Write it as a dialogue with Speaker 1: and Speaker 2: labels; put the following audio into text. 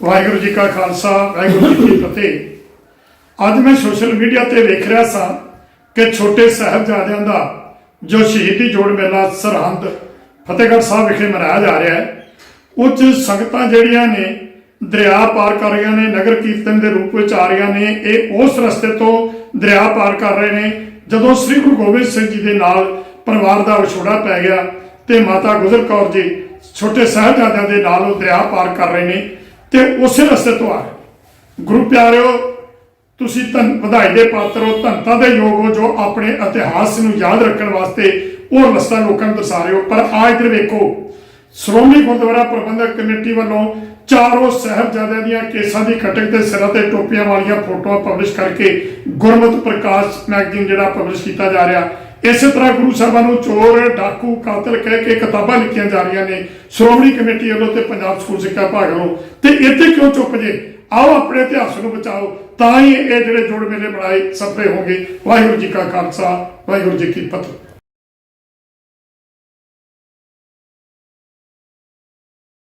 Speaker 1: ਵਾਹਿਗੁਰੂ ਜੀ ਕਾ ਖਾਲਸਾ, ਵਾਹਿਗੁਰੂ ਜੀ ਕੀ ਫਤਿਹ। ਅੱਜ ਮੈਂ ਸੋਸ਼ਲ ਮੀਡੀਆ ਤੇ ਵੇਖ ਰਿਹਾ ਸਾਂ ਕਿ ਛੋਟੇ ਸਾਹਿਬਜ਼ਾਦਿਆਂ ਦਾ ਜੋ ਸ਼ਹੀਦੀ ਜੋੜ ਮੇਲਾ ਸਰਹੰਦ, ਫਤਿਹਗੜ੍ਹ ਸਾਹਿਬ ਵਿਖੇ ਮਨਾਇਆ ਜਾ ਰਿਹਾ ਹੈ, ਉੱਚ ਸੰਗਤਾਂ ਜਿਹੜੀਆਂ ਨੇ, ਦਰਿਆ ਪਾਰ ਕਰ ਰਹੀਆਂ ਨੇ, ਨਗਰ ਕੀਰਤਨ ਦੇ ਰੂਪ ਵਿੱਚ ਆ ਰਹੀਆਂ ਨੇ, ਇਹ ਉਸ ਰਸਤੇ ਤੋਂ ਦਰਿਆ ਪਾਰ ਕਰ ਰਹੇ ਨੇ, ਜਦੋਂ ਸ੍ਰੀ ਗੁਰੂ ਗੋਬਿੰਦ ਸਿੰਘ ਜੀ ਦੇ ਨਾਲ ਪਰਿਵਾਰ ਦਾ ਵਿਛੋੜਾ ਪੈ ਗਿਆ ਤੇ ਮਾਤਾ ਗੁਜਰ ਕੌਰ ਜੀ, ਛੋਟੇ ਸਾਹਿਬਜ਼ਾਦਿਆਂ ਦੇ ਨਾਲ ਉਹ ਦਰਿਆ ਪਾਰ ਕਰ ਰਹੇ ਨੇ ਤੇ ਉਸੇ ਰਸਤੇ ਤੋਂ ਆ ਰਹੇ ਗੁਰੂ ਪਿਆਰਿਓ, ਤੁਸੀਂ ਧੰਨ ਵਧਾਈ ਦੇ ਪਾਤਰ ਹੋ, ਧੰਨਤਾ ਦੇ ਯੋਗ ਹੋ, ਜੋ ਆਪਣੇ ਇਤਿਹਾਸ ਨੂੰ ਯਾਦ ਰੱਖਣ ਵਾਸਤੇ ਉਹ ਰਸਤਾ ਲੋਕਾਂ ਨੂੰ ਦਰਸਾ ਰਹੇ ਹੋ। ਪਰ ਆ ਇੱਧਰ ਵੇਖੋ, ਸ਼੍ਰੋਮਣੀ ਗੁਰਦੁਆਰਾ ਪ੍ਰਬੰਧਕ ਕਮੇਟੀ ਵੱਲੋਂ ਚਾਰੋਂ ਸਾਹਿਬਜ਼ਾਦਿਆਂ ਦੀਆਂ ਕੇਸਾਂ ਦੀ ਖਟਕ ਤੇ ਸਿਰਾਂ ਤੇ ਟੋਪੀਆਂ ਵਾਲੀਆਂ ਫੋਟੋਆਂ ਪਬਲਿਸ਼ ਕਰਕੇ ਗੁਰਮਤਿ ਪ੍ਰਕਾਸ਼ ਮੈਗਜ਼ੀਨ ਜਿਹੜਾ ਪਬਲਿਸ਼ ਕੀਤਾ ਜਾ ਰਿਹਾ। ਇਸੇ ਤਰ੍ਹਾਂ ਗੁਰੂ ਸਾਹਿਬਾਂ ਨੂੰ ਚੋਰ, ਡਾਕੂ, ਕਾਤਲ ਕਹਿ ਕੇ ਕਿਤਾਬਾਂ ਲਿਖੀਆਂ ਜਾ ਰਹੀਆਂ ਨੇ। ਸ਼੍ਰੋਮਣੀ ਕਮੇਟੀ ਵੱਲੋਂ ਤੇ ਪੰਜਾਬ ਸਕੂਲ ਸਿੱਖਿਆ ਵਿਭਾਗ ਵੱਲੋਂ। ਤੇ ਇੱਥੇ ਕਿਉਂ ਚੁੱਪ ਜੇ? ਆਓ ਆਪਣੇ ਇਤਿਹਾਸ ਨੂੰ ਬਚਾਓ, ਤਾਂ ਹੀ ਇਹ ਜਿਹੜੇ ਜੋੜ ਮੇਲੇ ਬਣਾਏ ਸਫਲੇ ਹੋਣਗੇ। ਵਾਹਿਗੁਰੂ ਜੀ ਕਾ ਖਾਲਸਾ, ਵਾਹਿਗੁਰੂ ਜੀ ਕੀ ਫਤਿਹ।